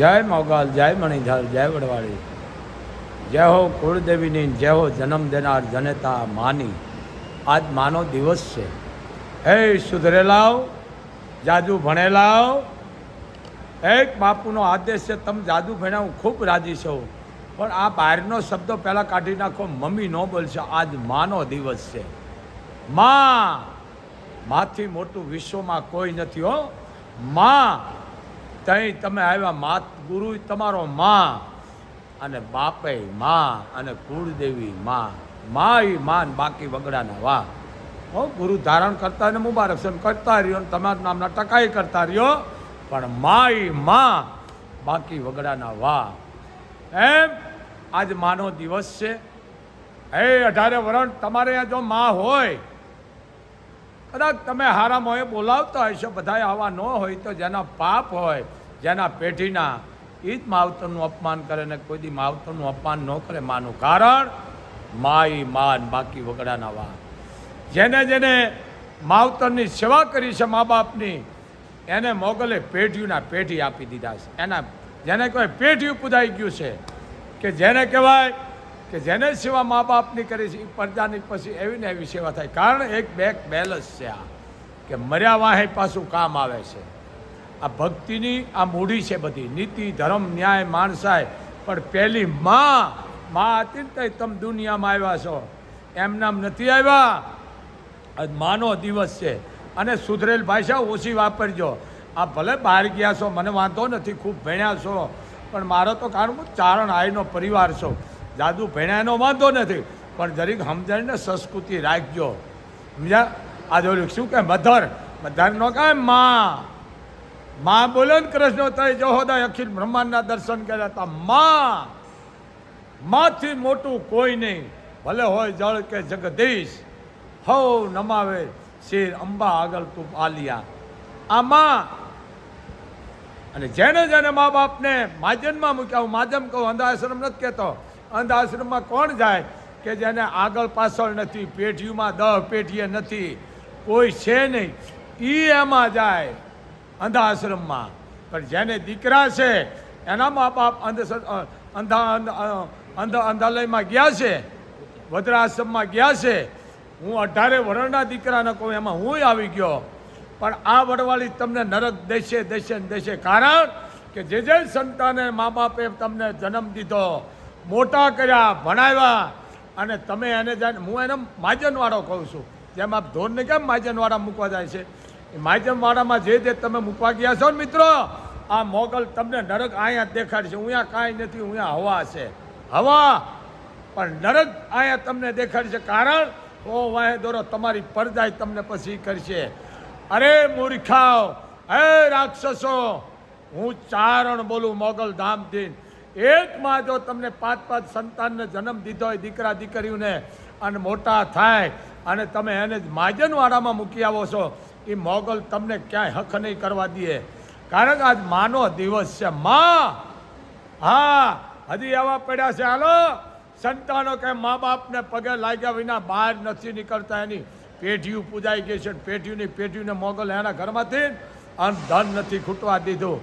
જય મોગલ, જય મણિધર, જય વડવાળી. જય હો કુળદેવીની, જય હો જન્મ દેનાર જનેતા માની. આજ માનો દિવસ છે. હે સુધરેલાઓ જાદુ ભણેલાઓ એક બાપુનો આદેશ છે, તમે જાદુ ભણ્યા, હું ખૂબ રાજી છું. પણ આ બહારનો શબ્દ પહેલાં કાઢી નાખો, મમ્મી ન બોલશે. આજ માનો દિવસ છે. માં, માથી મોટું વિશ્વમાં કોઈ નથી, હો. માં તઈ તમે આવ્યા માત ગુરુ તમારો માં અને બાપે માં અને કુળદેવી માં. માં એ માન બાકી વગડાના વાહ હો, ગુરુ ધારણ કરતા ને મુબારક છે કરતા રહ્યો ને તમારા નામના ટકાઈ કરતા રહ્યો. પણ માં એ માં બાકી વગડાના વાહ એમ આજ માનો દિવસ છે. હે, અઢારે વરણ, તમારે જો માં હોય, કદાચ તમે હારા મોએ બોલાવતા હશો બધા આવા ન હોય તો જેના પાપ હોય જેના પેઢીના એ માવતરનું અપમાન કરે ને કોઈ દી માવતરનું અપમાન ન કરે માનું કારણ માઈ માન, બાકી વગડાના વા જેને જેને માવતરની સેવા કરી છે મા બાપની, એને મોગલે પેઢીઓના પેઢી આપી દીધા છે. એના જેને કહેવાય પેઢીયું પુદાઈ ગયું છે કે જેને કહેવાય કે જેને સેવા મા બાપની કરી છે એ પ્રજાની પછી એવી ને એવી સેવા થાય. કારણ એક બેક બેલેન્સ છે આ, કે મર્યા વાહે પાછું કામ આવે છે. આ ભક્તિની આ મૂડી છે બધી. નીતિ, ધર્મ, ન્યાય, માણસાય. પણ પહેલી માં માં હતી ને તમે દુનિયામાં આવ્યા છો. એમ નામ નથી આવ્યા. માનો દિવસ છે. અને સુધરેલ ભાષા ઓછી વાપરજો. આ ભલે બહાર ગયા છો, મને વાંધો નથી, ખૂબ ભણ્યા છો. પણ મારો તો કારણ ચારણ આયનો પરિવાર છો. જાદુ ભણ્યાનો વાંધો નથી. પણ જરીક સમજણને સંસ્કૃતિ રાખજો. સમજ્યા? આજે શું કે મધર? મધરનો કાંઈ માં. માં બોલો ને કૃષ્ણ તય જહોદય અખિલ બ્રહ્માંડના દર્શન કર્યા હતા. માં, માથી મોટું કોઈ નહીં. ભલે હોય જળ કે જગદીશ હો નમાવે શેર અંબા આગળ તું આલિયા. આ માં, અને જેને જેને મા બાપને માજનમાં મૂક્યા, હું માધ્યમ કહું અંધ આશ્રમ નથી કહેતો. અંધ આશ્રમમાં કોણ જાય કે જેને આગળ પાછળ નથી પેઢીઓમાં દહ પેઢીએ નથી? કોઈ છે નહીં. એ એમાં જાય. અંધ આશ્રમમાં પણ જેને દીકરા છે, એના મા બાપ અંધ, અંધા અંધ અંધ અંધાલયમાં ગયા છે, વદ્રાશ્રમમાં ગયા છે. હું અઢારે વરણના દીકરાને કહું, એમાં હું આવી ગયો. પણ આ વડવાળી તમને નરક દેશે દેશે દેશે. કારણ કે જે જે સંતાને મા બાપે તમને જન્મ દીધો, મોટા કર્યા, ભણાવ્યા, અને તમે એને જાણ હું એને માજનવાળો કહું છું. જેમ આપ ધોરને કેમ માજનવાળા મૂકવા જાય છે? એ માજનવાળામાં જે જે તમે મૂકવા ગયા છો ને મિત્રો, આ મોગલ તમને નરક અહીંયા દેખાડશે. અહીંયા કાંઈ નથી અહીંયા હવા છે. હવા? પણ નરક અહીંયા તમને દેખાડશે. કારણ, ઓ વાહે દોરો તમારી પરદાય તમને પછી કરશે. અરે મૂર્ખાઓ, હે રાક્ષસો, હું ચારણ બોલું મોગલ ધામથી એકમાં જો તમને પાંચ પાંચ સંતાનને જન્મ દીધો હોય દીકરા દીકરીઓને, અને મોટા થાય, અને તમે એને જ માજનવાડામાં મૂકી આવો છો એ મોગલ તમને ક્યાંય હક નહીં કરવા દે. કારણ કે આજ માનો દિવસ છે. માં! હા, હજી એવા પડ્યા છે. હાલો, સંતાનો કે મા બાપને પગે લાગ્યા વિના બહાર નથી નીકળતા. એની પેઢીઓ પૂજાઈ ગઈ છે. પેઢીઓની પેઢીઓને મોગલ એના ઘરમાંથી અને ધન નથી ખૂટવા દીધું.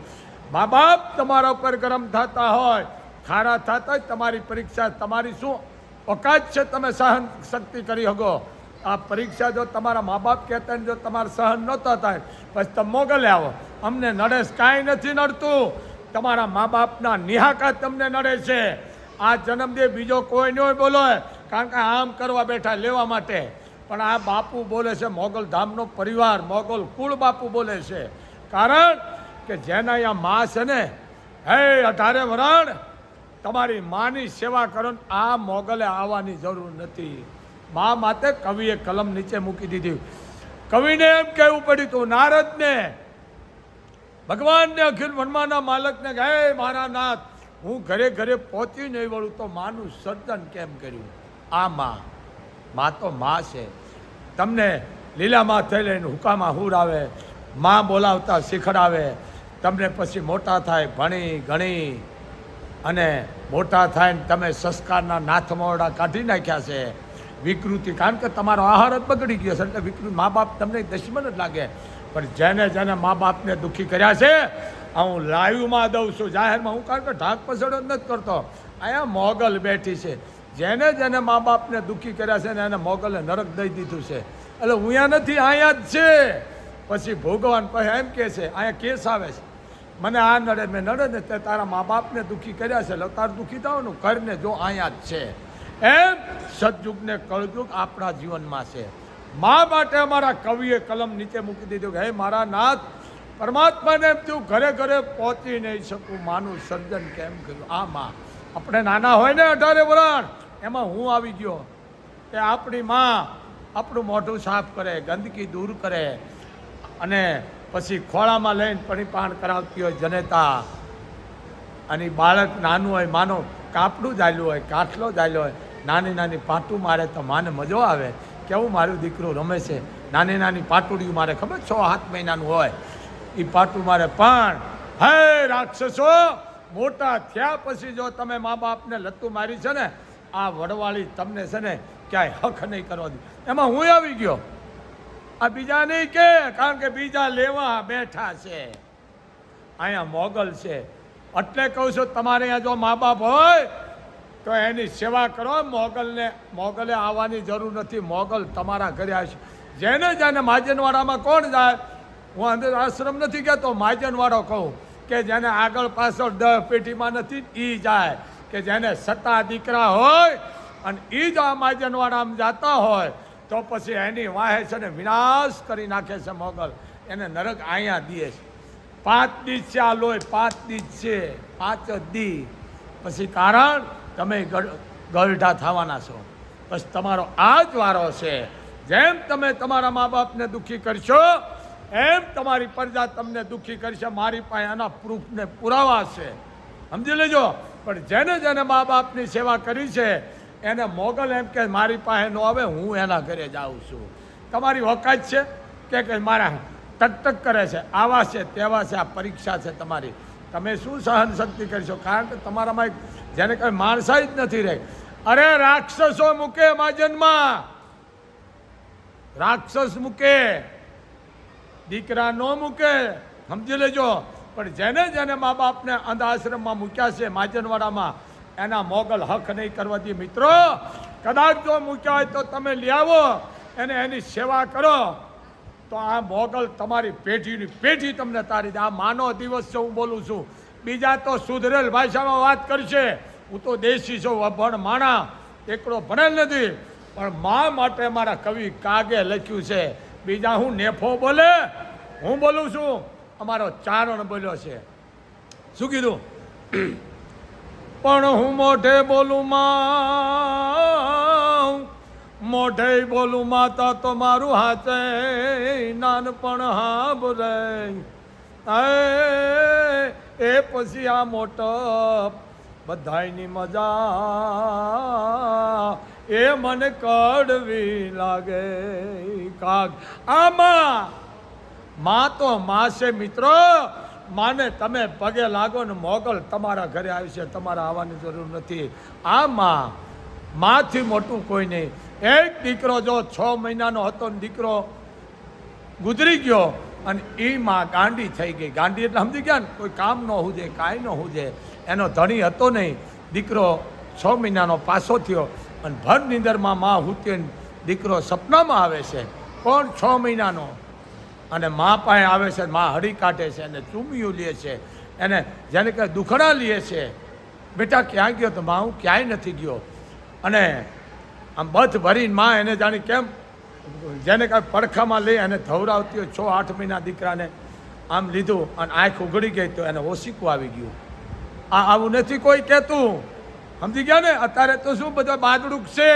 મા બાપ તમારા ઉપર ગરમ થતા હોય, ખારા થતા હોય, તમારી પરીક્ષા, તમારી શું? ઓકાત છે. તમે સહન શક્તિ કરી શકો. આ પરીક્ષા જો તમારા મા બાપ કહેતા ને જો તમારે સહન નહોતા થાય પછી તમે મોગલે આવો. અમને નડેશ કાંઈ નથી નડતું. તમારા મા બાપના નિહાકા તમને નડે છે. આ જન્મદેવ બીજો કોઈ નહીં બોલો. કારણ કે આમ કરવા બેઠા લેવા માટે. પણ આ બાપુ બોલે છે, મોગલ ધામનો પરિવાર, મોગલ કુળ બાપુ બોલે છે. કારણ કે જેના અહીંયા મા છે ને, હે અઢારે વરણ, તમારી માની સેવા કરો આ મોગલે આવવાની જરૂર નથી. મા માતે કવિએ કલમ નીચે મૂકી દીધી. કવિને એમ કહેવું પડ્યું તું, નારદને, ભગવાનને અખિલ વનમાના માલકને કહે મારા નાથ, હું ઘરે ઘરે પહોંચી નહીં વળું તો માનું સર્જન કેમ કર્યું? આ માં, મા તો મા છે. તમને લીલામાં થઈ લઈને હુકામાં હુર આવે, મા બોલાવતા શીખડાવે, તમને પછી મોટા થાય ભણી, ગણી. અને મોટા થાય ને તમે સંસ્કારના નાથમોડા કાઢી નાખ્યા છે. વિકૃતિ. કારણ કે તમારો આહાર જ બગડી ગયો છે. એટલે વિકૃતિ. મા બાપ તમને દુશ્મન જ લાગે. પણ જેને જેને મા બાપને દુઃખી કર્યા છે આ હું લાઈવમાં દઉં છું. જાહેરમાં હું કારણ કે ઢાંક પસડો જ નથી કરતો. અહીંયા મોગલ બેઠી છે. જેને જેને મા બાપને દુઃખી કર્યા છે ને એને મોગલે નરક દઈ દીધું છે. એટલે હું અહીંયા નથી, અહીંયા જ છે. પછી ભગવાન પછી એમ કહે છે, અહીંયા કેસ આવે છે. મને આ નડે, મેં નડે ને તે તારા મા બાપને દુઃખી કર્યા છે. એટલે તારે દુઃખી થવાનું કરને જો અહીંયા જ છે. એમ સતયુગ ને કળયુગ આપણા જીવનમાં છે. મા માટે અમારા કવિએ કલમ નીચે મૂકી દીધું કે, હે મારા નાથ, પરમાત્માને એમ થયું, ઘરે ઘરે પહોંચી નહીં શકું. માનું સર્જન કેમ કર્યું? આ માં. આપણે નાના હોય ને અઢારે વરણ, એમાં હું આવી ગયો કે આપણી માં આપણું મોઢું સાફ કરે, ગંદકી દૂર કરે અને પછી ખોળામાં લઈને પરિપાણ કરાવતી હોય જનેતા. અને બાળક નાનું હોય, માનો, કાપડું જાલ્યું હોય કાટલો જાયલો હોય. નાની નાની પાટું મારે તો માને મજો આવે કેવું મારું દીકરું રમે છે. નાની નાની પાટુડિયું મારે ખબર છ સાત મહિનાનું હોય. એ પાટું મારે પણ હે રાક્ષસો, મોટા થયા પછી જો તમે મા બાપને લત્તું મારી છે ને, આ વડવાળી તમને છે ને ક્યાંય હક નહીં કરવા દે. એમાં હું આવી ગયો. આ બીજા નહીં કે, કારણ કે બીજા લેવા બેઠા છે. અહીંયા મોગલ છે. એટલે કહું છું, તમારે અહીંયા જો મા બાપ હોય તો એની સેવા કરો. મોગલને, મોગલે આવવાની જરૂર નથી. મોગલ તમારા ઘરે આવશે. જેને જેને માજનવાડામાં કોણ જાય, હું અંદર આશ્રમ નથી કહેતો માજનવાડો કહું કે જેને આગળ પાછળ દહ પેટીમાં નથી એ જાય. કે જેને સત્તા દીકરા હોય અને એ જ આ માજનવાડામાં જતા હોય, તો પછી એની વાહે છે ને વિનાશ કરી નાખે છે મોગલ. એને નરક અહીંયા દે છે. પાંચ દી છે આ લોહી, પાંચ દી છે. પાંચ દી. પછી કારણ તમે ગરઢા થવાના છો. બસ તમારો આ જ વારો છે. જેમ તમે તમારા મા બાપને દુઃખી કરશો, એમ તમારી પ્રજા તમને દુઃખી કરશે, મારી પાસે એના પ્રૂફને પુરાવા છે. સમજી લેજો? પણ જેને જેને મા બાપની સેવા કરી છે, એને મોગલ એમ કે મારી પાસે ન આવે, હું એના ઘરે જાઉં છું. તમારી વકાત છે? કે કે મારા ટકટક કરે છે? આવા છે, તેવા છે, આ પરીક્ષા છે તમારી. તમે શું સહન શક્તિ કરશો? કારણ કે તમારામાં એક જેને કઈ માણસાઈ જ નથી રહી. અરે રાક્ષસો મૂકે માજનમાં રાક્ષસ મૂકે. દીકરા ન મૂકે. સમજી લેજો. પણ જેને જેને મા બાપને અંધ આશ્રમમાં મૂક્યા છે, માજનવાડામાં, એના મોગલ હક નહીં કરવા દે મિત્રો, કદાચ જો મૂક્યા હોય તો તમે લઈ આવો. એને એની સેવા કરો. તો આ મોગલ તમારી પેઢીની પેઢી તમને તારી દે. આ માનો દિવસ છે હું બોલું છું. બીજા તો સુધરેલ ભાષામાં વાત કરશે. હું તો દેશી છું અભણ માણા. એકડો ભણેલ નથી. પણ મા માટે મારા કવિ કાગે લખ્યું છે. બીજા હું નેફો બોલે? હું બોલું છું? અમારો ચારણ બોલ્યો છે. શું કીધું? પણ હું મોઢે બોલું માં. મોઢે બોલું, માતા, તો મારું હાચે, નાનપણ હા બોલે એ પછી આ મોટો બધાયની મજા એ મને કડવી લાગે કાગ. આમાં માં તો માં છે મિત્રો. માને તમે પગે લાગો ને મોગલ તમારા ઘરે આવી છે, તમારે આવવાની જરૂર નથી. આ માથી મોટું કોઈ નહીં. એક દીકરો જો છ મહિનાનો હતો ને દીકરો ગુજરી ગયો અને એ માં ગાંડી થઈ ગઈ. ગાંડી એટલે સમજી ગયા ને, કોઈ કામ ન હોજે, કાંઈ ન હોજે. એનો ધણી હતો નહીં. દીકરો છ મહિનાનો પાસો થયો અને ભર નિંદરમાં માં હુતી દીકરો સપનામાં આવે છે. કોણ છ મહિનાનો? અને મા પાસે આવે છે મા હળી કાઢે છે અને ચૂમિયું લે છે. એને જેને કહે દુખડા લે છે. બેટા ક્યાં ગયો? તો મા હું ક્યાંય નથી ગયો. અને આમ બથ ભરીને માં એને જાણી કેમ જેને કાંઈ પડખામાં લઈ અને ધવરાવતી હોય છ, આઠ મહિના દીકરાને આમ લીધું અને આંખ ઉઘડી ગઈ તો એને ઓસીકું આવી ગયું. આ આવું નથી કોઈ કહેતું. સમજી ગયા ને? અત્યારે તો શું બધા બાદડુક છે?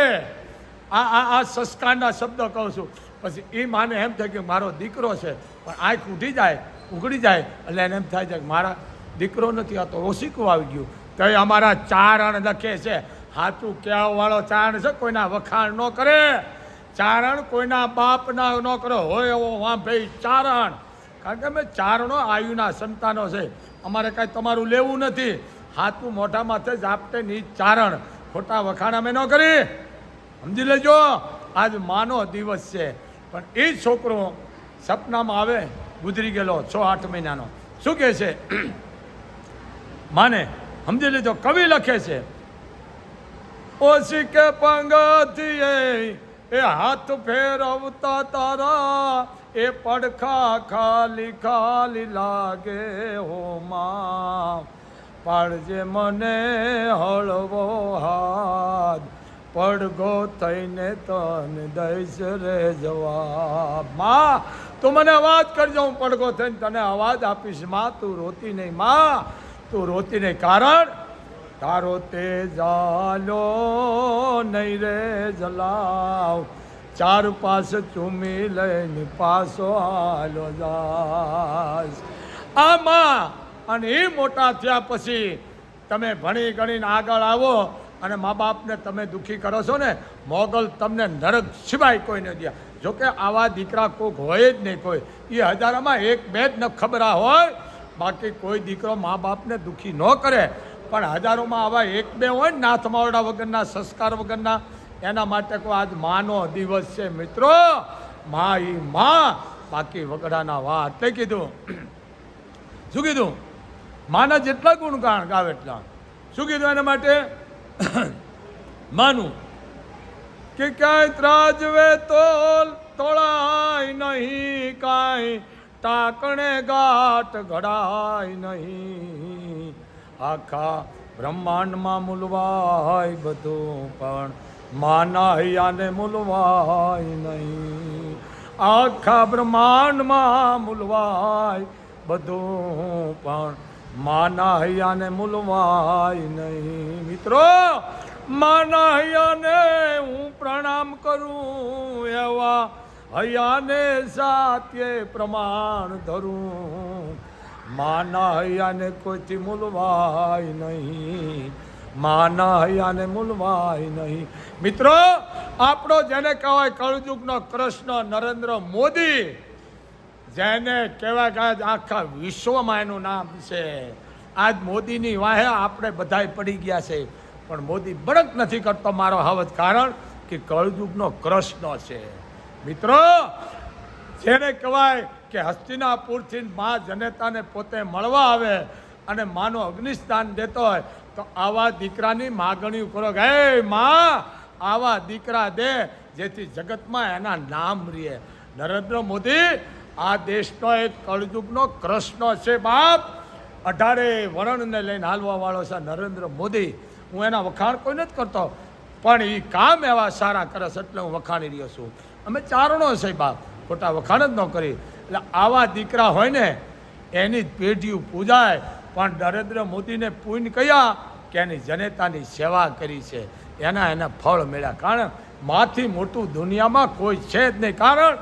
આ આ આ સંસ્કારના શબ્દ કહું છું. પછી એ માને એમ થાય કે મારો દીકરો છે, પણ આંખ ઉઠી જાય, ઉઘડી જાય, એટલે એને એમ થાય છે કે મારા દીકરો નથી, આ તો ઓસીકું આવી ગયું. તો એ અમારા ચારણ લખે છે. હાથું કહેવા વાળો ચારણ છે, કોઈના વખાણ ન કરે. ચારણ કોઈના બાપના ન કરો. હોય એવો વાં ચારણ. કારણ કે અમે ચારણો આયુના સંતાનો છે. અમારે કાંઈ તમારું લેવું નથી. હાથું મોઢા માથે જાપટે ની ચારણ. ખોટા વખાણ અમે ન કરી. સમજી લેજો, આજ માનો દિવસ છે. પણ એ છોકરો સપનામાં આવે, ગુજરી ગયેલો છ, આઠ મહિનાનો. શું કહે છે? માને, સમજી લેજો, કવિ લખે છે ઓછી કે પંગતીએ એ હાથ ફેરવતા તારા, એ પડખા ખાલી ખાલી લાગે હો માં પાડજે મને હળવો હાથ, પડઘો થઈને તને દઈશ રે જવાબ. માં, તું મને અવાજ કરજો, હું પડઘો થઈને તને અવાજ આપીશ. માં, તું રોતી નહીં. માં, તું રોતી નહીં. કારણ તારો તે જાલો નહીં રે જલાવ. ચાર પાસ ચૂમી લઈને પાસો હાલો જાસ. આમાં અને એ મોટા થયા પછી તમે ભણી ગણીને આગળ આવો અને મા બાપને તમે દુઃખી કરો છો ને, મોગલ તમને નરક સિવાય કોઈ ન દે જોકે આવા દીકરા કોઈક હોય જ નહીં કોઈ. એ હજારામાં એક બે જ ન ખબર હોય. બાકી કોઈ દીકરો મા બાપને દુઃખી ન કરે. પણ હજારોમાં આવા એક બે હોય ને નાથ માવડા વગરના, સંસ્કાર વગરના, એના માટે કોઈ આજ માનો દિવસ છે. મિત્રો મા ઈ મા, બાકી વગડાના વા એટલે કીધું. શું કીધું? માના જેટલા ગુણગાન ગાવે એટલા. શું કીધું એના માટે? માનું. કે ક્યાંય ત્રાજવે તો તોળાય નહીં, કાંઈ ટાકણે ગાટ ઘડાય નહીં. આખા બ્રહ્માંડમાં મૂલવાય બધું, પણ માના હૈયાને મૂલવાય નહીં. આખા બ્રહ્માંડમાં મૂલવાય બધું, પણ માના હૈયાને મૂલવાય નહીં. મિત્રો માના હૈયાને હું પ્રણામ કરું, એવા હૈયાને સાત્ય પ્રમાણ ધરું. માના હૈયાને કોઈથી મૂલવાય નહીં. માના હૈયાને મૂલવાય નહીં. મિત્રો, આપણો જેને કહેવાય કળયુગનો કૃષ્ણ નરેન્દ્ર મોદી, જેને કહેવાય કે આખા વિશ્વમાં એનું નામ છે. આજ મોદીની વાહે આપણે બધાય પડી ગયા છે. પણ મોદી બળક નથી કરતો મારો હવત કારણ કે કળયુગનો કૃષ્ણ છે. મિત્રો, જેને કહેવાય કે હસ્તિનાપુરથી મા જનેતાને પોતે મળવા આવે અને માનો અગ્નિસ્થાન દેતો હોય, તો આવા દીકરાની માગણી કરો હે માં, આવા દીકરા દે જેથી જગતમાં એના નામ રહે નરેન્દ્ર મોદી, આ દેશનો એક કળયુગનો કૃષ્ણ છે બાપ. અઢારે વર્ણને લઈને હાલવા વાળો છે નરેન્દ્ર મોદી. હું એના વખાણ કોઈ નથી કરતો, પણ એ કામ એવા સારા કરે એટલે હું વખાણી રહ્યો છું. અમે ચારણો છે બાપ. ખોટા વખાણ જ ન કરી. એટલે આવા દીકરા હોય ને, એની જ પેઢીઓ પૂજાય. પણ નરેન્દ્ર મોદીને પૂન કયા કે એની જનતાની સેવા કરી છે. એના એના ફળ મળ્યા. કારણ માથી મોટું દુનિયામાં કોઈ છે જ નહીં. કારણ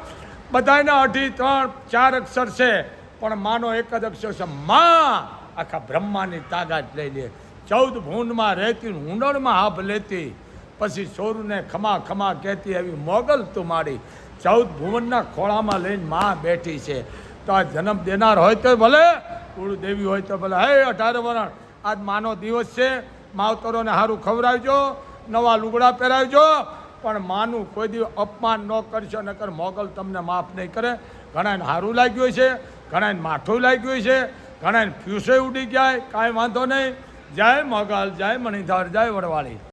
બધાના અઢી ત્રણ ચાર અક્ષર છે. પણ માનો એક જ અક્ષર છે, માં. આખા બ્રહ્માની તાકાત લઈ લે. ચૌદ ભૂંડમાં રહેતી, ઊંડણમાં હાફ લેતી. પછી સોરુને ખમા ખમા કહેતી એવી મોગલ તું મારી, ચૌદ ભુવનના ખોળામાં લઈને માં બેઠી છે. તો આ જન્મ દેનાર હોય તો ભલે, કુળદેવી હોય તો ભલે. હે, અઢાર વરણ, આજ માનો દિવસ છે. માવતરોને સારું ખવડાવજો, નવા લુગડા પહેરાવજો, પણ માનું કોઈ દિવસ અપમાન ન કરશો, નકર મોગલ તમને માફ નહીં કરે. ઘણાને સારું લાગ્યું છે ઘણાને માઠું લાગ્યું છે ઘણાને ફ્યુસે ઉડી ગયા, કાંઈ વાંધો નહીં. જય મોગલ, જય મણિધર, જય વડવાળી.